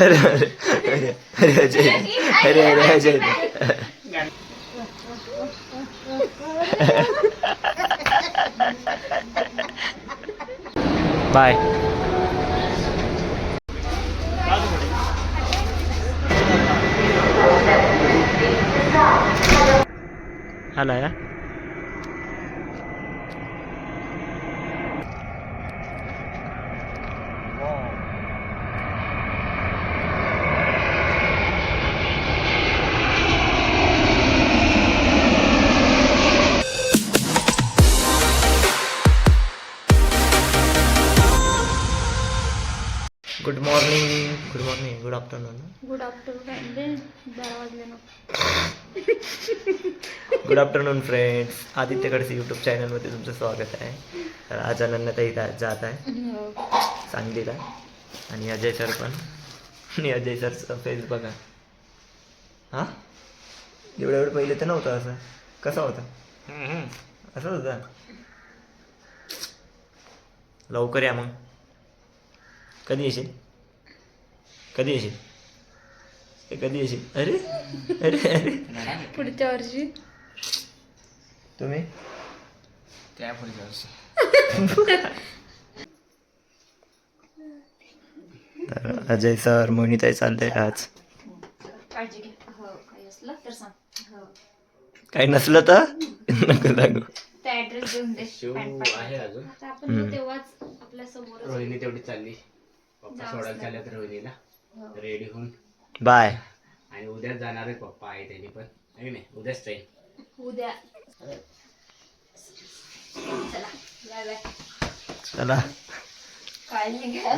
अरे अरे morning good afternoon good afternoon बारा वाजले ना. गुड आफ्टरनून फ्रेंड्स आदित्यकडचे यूट्यूब चॅनलमध्ये तुमचं स्वागत आहे. तर आज जा- जात आहे. सांगलीला. आणि अजय सर पण. आणि अजय सरचं फेस बघा. हां? एवढ्या वेळ पहिले तर नव्हतं असं. कसा होता? असं होता. लवकर या मग. कधी येशील? कधी येशील? ए, कधी येशील? अरे अरे अरे. पुढच्या वर्षी. तुम्ही? त्या पुढच्या वर्षी. तर अजय सर मोहिनीताई चालले आज? काळजी घे. हो काही असलं तर सांग. हो. काही नसलं तर? नको सांगू त्या ऍड्रेस देऊन दे. शिव. आहे अजून. आता आपण येऊ तेव्हाच आपल्यासमोर रोहिणी तेवढी चालली. पप्पा सोडायला. चालल्यात रोहिणीला. रेडी होऊन. बाय. आणि उद्याच जाणार आहे पप्पा आहे त्यांनी पण. आहे की नाही? उद्याच ट्रेन उद्या. चला बाय बाय. चला. काळजी घ्या.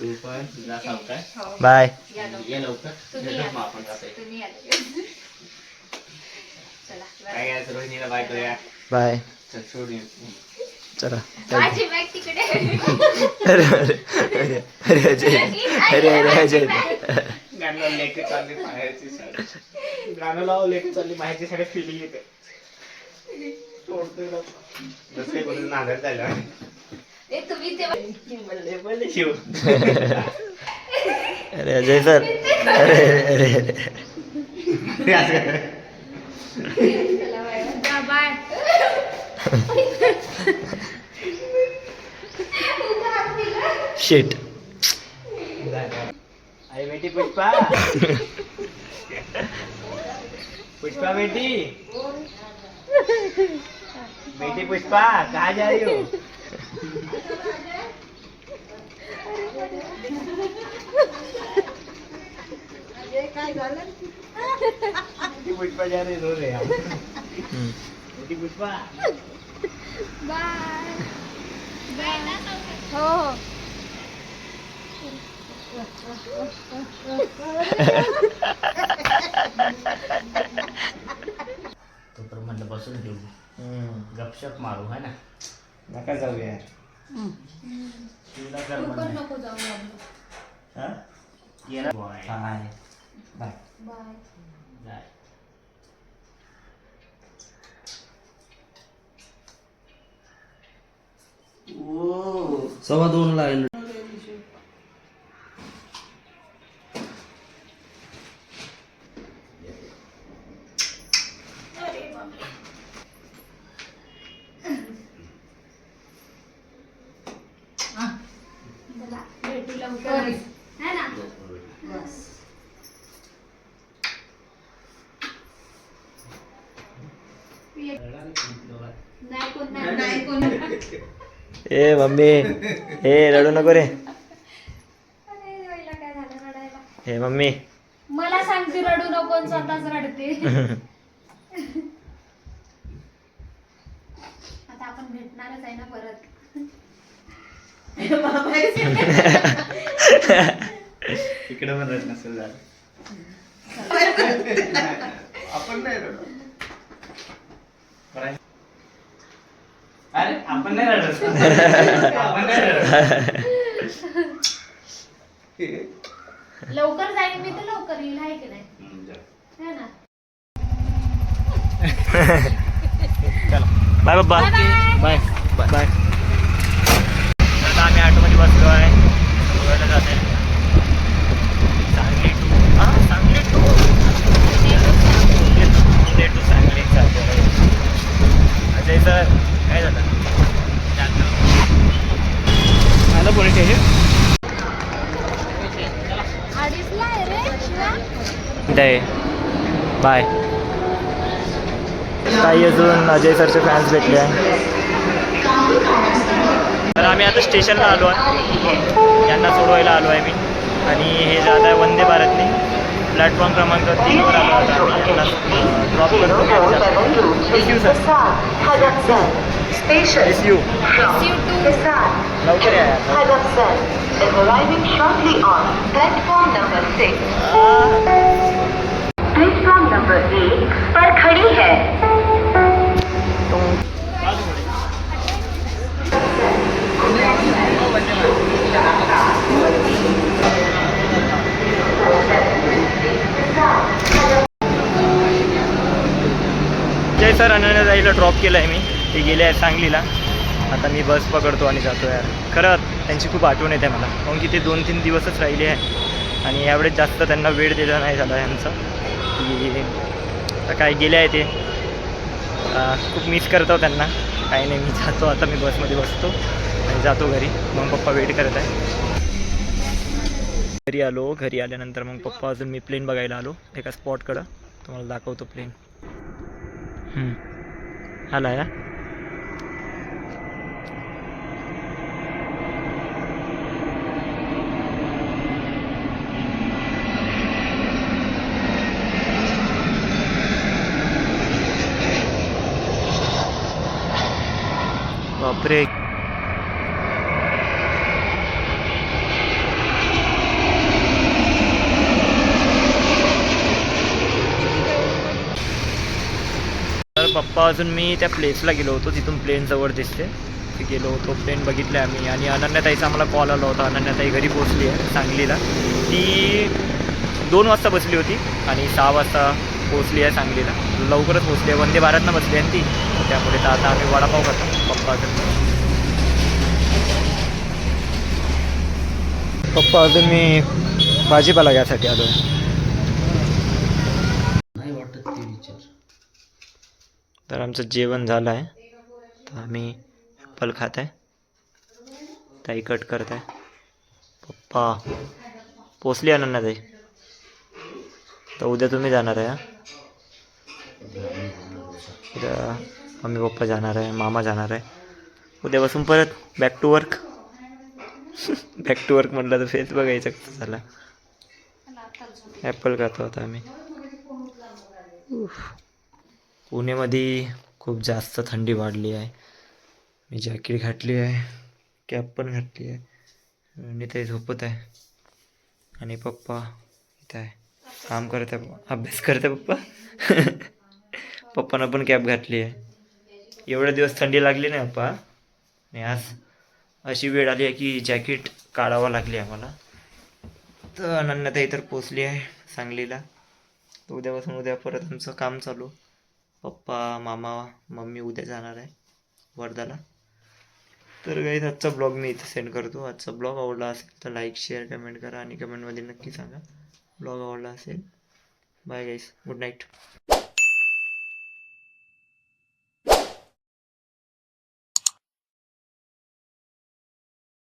तू पण जा सावकाश हो. बाय. या लवकर. ये लवकर. तुम्ही येतोच या. मग आपण जातोय. तुम्ही या लगेच. चला काय बाय रोहिणीला बाय करूया. बाय. चल सोडून चला अरे अरे अरे अरे अजय. अरे अरे अजय गाणं लेके चालली साडी. गाणं लाव लेके चालली साडी फिलिंग येते. जसं कोणी नांगर झालं अरे अजय सर. अरे अरे अरे. बाय जा बाय शेट आई बेटी पुष्पा. पुष्पा बेटी. बेटी पुष्पा कहाँ जा रही हो? बेटी पुष्पा जा रही रो रहे. बेटी पुष्पा. बाय बाय हो हो. तो तर म्हणलं बसून घेऊ हम्म. गपशप मारू है ना नका जाऊ यार शिवला कर म्हणलं. नको जाऊ लागलं. हा? Boy bye bye bye. सव्वा दोन ला चला भेटू लवकर है ना बस नाही कोण नाही कोण ए मम्मी ए रडू नको रे अरे देवाला काय झालं रडायला हे मम्मी मला सांगते रडू नको आणि स्वतःच रडते. आता आपण भेटणारच आहे ना परत. इकडे पण नसेल झालं. आपण नाही. अरे आपण नाही रडत. आपण नाही रडत. लवकर जाईल मी तर लवकर येईल आहे की नाही. है ना? बाय बाबा बाय. बाय. आता आम्ही ऑटोमध्ये बसलो आहे. जाते. सांगली टू. हां सांगली टू. टू सांगली अजय काय झालं? बाय काही अजून अजय सरचे फॅन्स भेटले. आहे आम्ही आता स्टेशनला आलो आहे यांना सोडवायला आलो आहे मी. आणि हे जात आहे वंदे भारतने. प्लॅटफॉर्म क्रमांक तीनवर आलो आता ड्रॉप करतो यू सर लवकर या यार. Hadassah arriving shortly on platform number 6. Platform number 8 पर खड़ी है। सर ड्रॉप केलं आहे मी. ते गेले आहे सांगलीला. आता मी बस पकडतो आणि जातो यार. खरं त्यांची खूप आठवण येते मला. काऊन की ते दोन तीन दिवसच राहिले आहे आणि यावेळेस जास्त त्यांना वेळ दिला नाही झाला यांचा की आता काय गेले आहे ते. खूप मिस करतो त्यांना. काही नाही मी जातो आता मी बसमध्ये बसतो. आणि जातो घरी. मग पप्पा वेट करत आहे घरी आलो. घरी आल्यानंतर मग पप्पा अजून मी प्लेन बघायला आलो. एका स्पॉटकडं तुम्हाला दाखवतो प्लेन आला या बापरे तर पप्पा अजून मी त्या प्लेसला गेलो होतो तिथून प्लेन जवळ दिसते. ते गेलो होतो प्लेन बघितलं आम्ही. आणि अनन्याताईचा आम्हाला कॉल आला होता. अनन्याताई घरी पोचली आहे सांगलीला. ती दोन वाजता बसली होती आणि सहा वाजता पोचली आहे सांगलीला. लवकरच पोचली आहे. वंदे भारतनं बसली आहे ती. त्यामुळे तर आता आम्ही वडापाव करतो पप्पा अजून. पप्पा अजून मी भाजीपाला घ्यायसाठी आलो आहे तर आमचं जेवण झालं आहे. तर आम्ही ॲपल खात आहे. ताई कट करत आहे. पप्पा पोचली अनन्या ताई. तर उद्या तुम्ही जाणार आहे उद्या मम्मी पप्पा जाणार आहे मामा जाणार आहे. उद्यापासून परत back to work back to work म्हटलं तर फेस बघायचं कसं झालं. ॲपल खातो आता आम्ही. पुण्यामध्ये खूप जास्त थंडी वाढली आहे. मी जॅकेट घातली आहे कॅप पण घातली आहे. आणि ते झोपत आहे. आणि पप्पा इथं आहे. काम करत आहे अभ्यास करत आहे पप्पा. पप्पानं पण कॅप घातली आहे. एवढे दिवस थंडी लागली नाही पप्पा. आणि आज अशी वेळ आली आहे की जॅकेट काढावं लागली आम्हाला. तर अनन्यता इतर पोचली आहे सांगलीला. तर उद्यापासून उद्या परत आमचं काम चालू. पप्पा मामा मम्मी उद्या जाणार आहे वर्धाला. तर काही आजचा ब्लॉग मी इथं सेंड करतो. आजचा ब्लॉग आवडला असेल तर लाईक शेअर कमेंट करा आणि कमेंटमध्ये नक्की सांगा. ब्लॉग आवडला असेल. बाय गाईस गुड नाईट